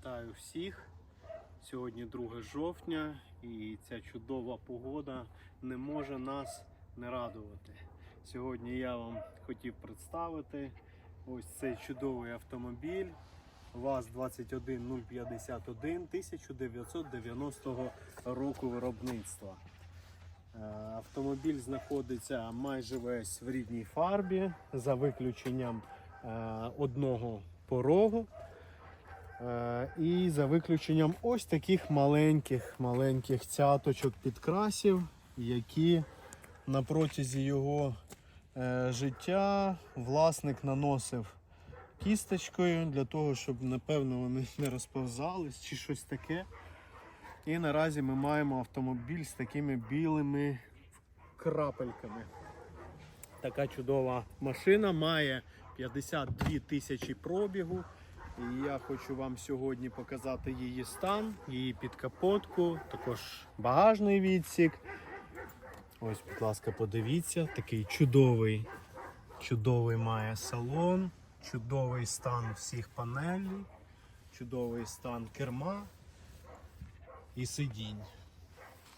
Вітаю всіх. Сьогодні 2 жовтня і ця чудова погода не може нас не радувати. Сьогодні я вам хотів представити ось цей чудовий автомобіль ВАЗ-21051 1990 року виробництва. Е, Автомобіль знаходиться майже весь в рідній фарбі, за виключенням е, одного порогу. Е, І за виключенням ось таких маленьких маленьких цяточок підкрасів, які на протязі його е, життя власник наносив кісточкою для того, щоб напевно вони не розповзались чи щось таке. І наразі ми маємо автомобіль з такими білими крапельками. Така чудова машина має 52 тисячі пробігу. І я хочу вам сьогодні показати її стан, її підкапотку, також багажний відсік. Ось, будь ласка, подивіться, такий чудовий, чудовий має салон, чудовий стан всіх панелей, чудовий стан керма і сидінь.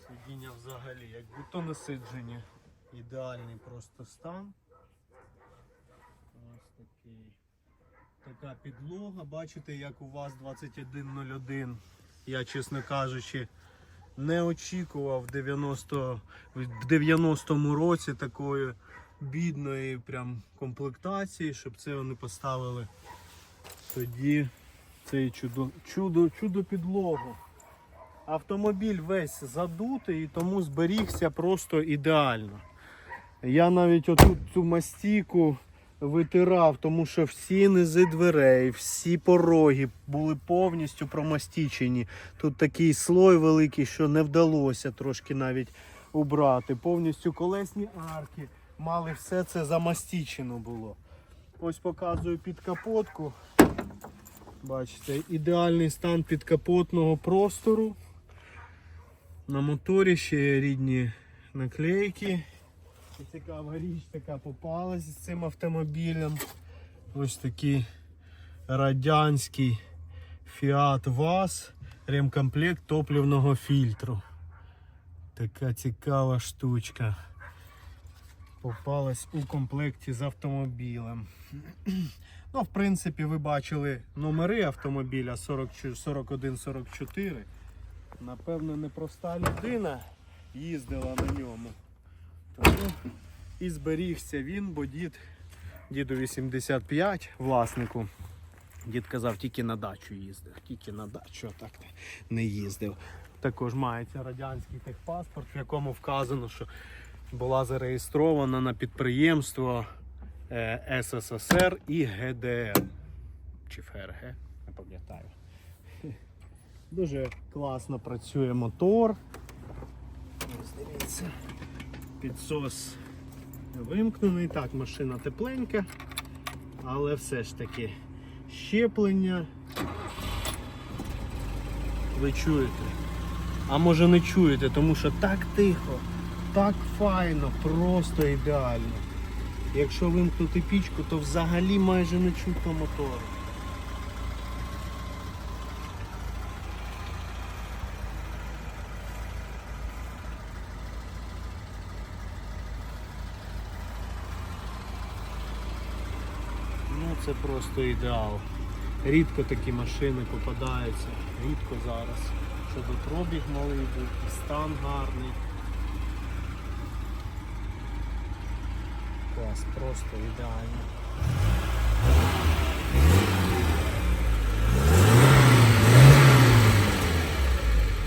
Сидіння взагалі, як будто насиджені. Ідеальний просто стан. Ось такий. Така підлога, бачите, як у вас 2101. Я, чесно кажучи, не очікував в 90 в 90-му році такої бідної прям комплектації, щоб це вони поставили тоді цей чудо, чудо, чудо підлогу. Автомобіль весь задутий і тому зберігся просто ідеально. Я навіть отут цю мастіку витирав, тому що всі низи дверей, всі пороги були повністю промастічені. Тут такий слой великий, що не вдалося трошки навіть убрати. Повністю колесні арки мали все це замастічено було. Ось показую підкапотку. Бачите, ідеальний стан підкапотного простору. На моторі ще рідні наклейки. І Цікава річ така попалась з цим автомобілем. Ось такий радянський Fiat VAZ, ремкомплект топливного фільтру. Така цікава штучка. Попалась у комплекті з автомобілем. Ну, в принципі, ви бачили номери автомобіля 4144. Напевно, непроста людина їздила на ньому. І зберігся він, бо дід, діду 85, власнику. Дід казав, тільки на дачу їздив, тільки на дачу а так не їздив. Також мається радянський техпаспорт, в якому вказано, що була зареєстрована на підприємство е, СССР і ГДР. Чи ФРГ, не пам'ятаю. Дуже класно працює мотор. Ось дивіться. Підсос вимкнений. Так, машина тепленька, але все ж таки щеплення. Ви чуєте? А може не чуєте, тому що так тихо, так файно, просто ідеально. Якщо вимкнути пічку, то взагалі майже не чутно мотору. Ну це просто ідеал. Рідко такі машини попадаються, рідко зараз. Щоб і пробіг малий був, і стан гарний. Клас, просто ідеально.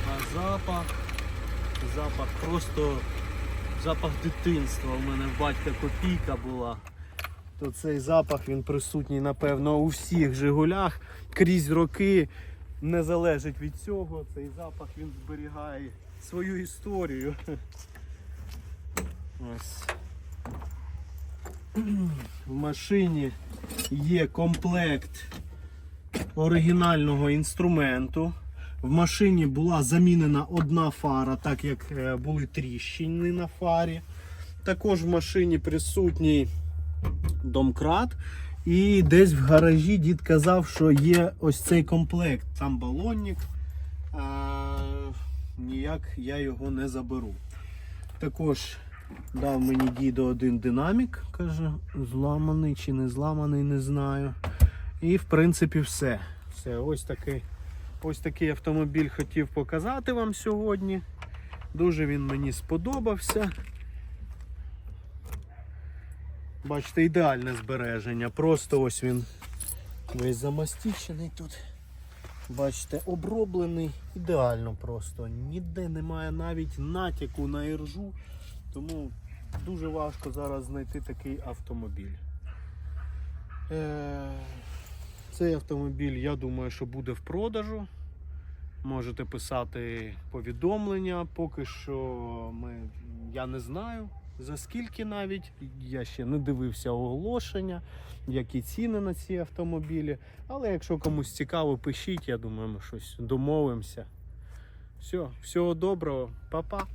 А запах, запах просто запах дитинства. У мене в батька копійка була то цей запах він присутній, напевно, у всіх Жигулях крізь роки. Не залежить від цього. Цей запах він зберігає свою історію. Ось. В машині є комплект оригінального інструменту. В машині була замінена одна фара, так як е, були тріщини на фарі. Також в машині присутній домкрат, І десь в гаражі дід казав, що є ось цей комплект. Там балонник. А, ніяк я його не заберу. Також дав мені дідо один динамік. Каже, зламаний чи не зламаний, не знаю. І в принципі все. Все, ось такий, ось такий автомобіль хотів показати вам сьогодні. Дуже він мені сподобався. Бачите, ідеальне збереження. Просто ось він весь замастічений тут. Бачите, оброблений ідеально просто. Ніде немає навіть натяку на іржу. Тому дуже важко зараз знайти такий автомобіль. Е, Цей автомобіль, я думаю, що буде в продажу. Можете писати повідомлення. Поки що ми, я не знаю за скільки навіть. Я ще не дивився оголошення, які ціни на ці автомобілі. Але якщо комусь цікаво, пишіть, я думаю, ми щось домовимося. Все, всього доброго, па-па.